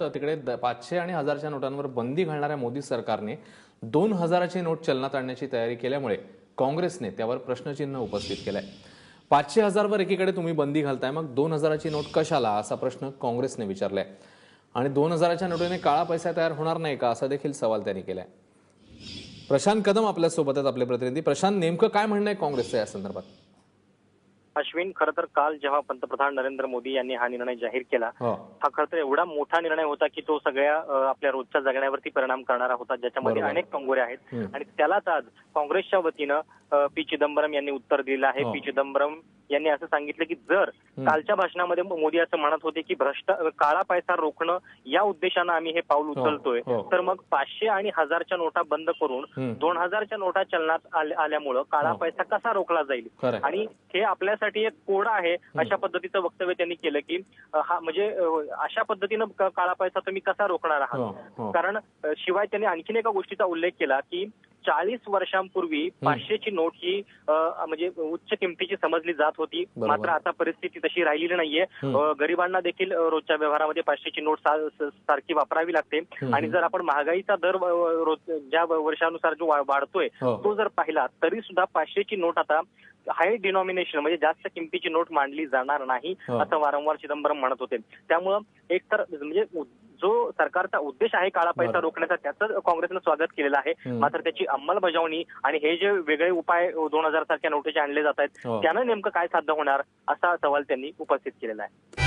तर तिकडे द- पाचशे आणि हजारच्या नोटांवर बंदी घालणाऱ्या मोदी सरकारने दोन हजाराची नोट चलनात आणण्याची तयारी केल्यामुळे काँग्रेसने त्यावर प्रश्नचिन्ह उपस्थित केलंय. पाचशे हजारवर एकीकडे तुम्ही बंदी घालताय मग दोन हजाराची नोट कशाला? असा प्रश्न काँग्रेसने विचारलाय. आणि दोन हजाराच्या नोटीने काळा पैसा तयार होणार नाही का? असा देखील सवाल त्यांनी केलाय. प्रशांत कदम आपल्यासोबत आहेत आपले प्रतिनिधी. प्रशांत नेमकं काय म्हणणं आहे काँग्रेसचं या संदर्भात? अश्विन खरं तर काल जेव्हा पंतप्रधान नरेंद्र मोदी यांनी हा निर्णय जाहीर केला हो हा खरं तर एवढा मोठा निर्णय होता की तो सगळ्या आपल्या रोजच्या जगण्यावरती परिणाम करणारा होता ज्याच्यामध्ये. अनेक कंगोरे आहेत. आणि त्यालाच आज काँग्रेसच्या वतीनं पी चिदंबरम यांनी उत्तर दिलं आहे हो. पी चिदंबरम यांनी असं सांगितलं की जर कालच्या भाषणामध्ये मोदी असं म्हणत होते की भ्रष्ट काळा पैसा रोखणं या उद्देशानं आम्ही हे पाऊल उचलतोय हो. तर मग पाचशे आणि हजारच्या नोटा बंद करून. दोन हजारच्या नोटा चलनात आल्या- आल्यामुळं काळा हो. पैसा कसा रोखला जाईल. आणि हे आपल्यासाठी एक कोड आहे अशा पद्धतीचं वक्तव्य त्यांनी केलं की हा म्हणजे अशा पद्धतीनं काळा पैसा तुम्ही कसा रोखणार हो, आहात हो. कारण शिवाय त्यांनी आणखीन एका गोष्टीचा उल्लेख केला की चाळीस वर्षांपूर्वी पाचशेची नोट ही म्हणजे उच्च किमतीची समजली जात होती. मात्र आता परिस्थिती तशी राहिलेली नाहीये. गरिबांना देखील रोजच्या व्यवहारामध्ये पाचशेची नोट सारखी वापरावी लागते. आणि जर आपण महागाईचा दर ज्या वर्षानुसार जो वाढतोय हो. तो जर पाहिला तरी सुद्धा पाचशेची नोट आता हाय डिनॉमिनेशन म्हणजे जास्त किमतीची नोट मांडली जाणार नाही हो. असं वारंवार चिदंबरम म्हणत होते त्यामुळं एक तर म्हणजे जो सरकारचा उद्देश आहे काळा पैसा. रोखण्याचा त्याचं काँग्रेसनं स्वागत केलेलं आहे. मात्र त्याची अंमलबजावणी आणि हे जे वेगळे उपाय दोन हजार सारख्या नोटीचे आणले जात आहेत हो. त्यानं नेमकं काय साध्य होणार असा सवाल त्यांनी उपस्थित केलेला आहे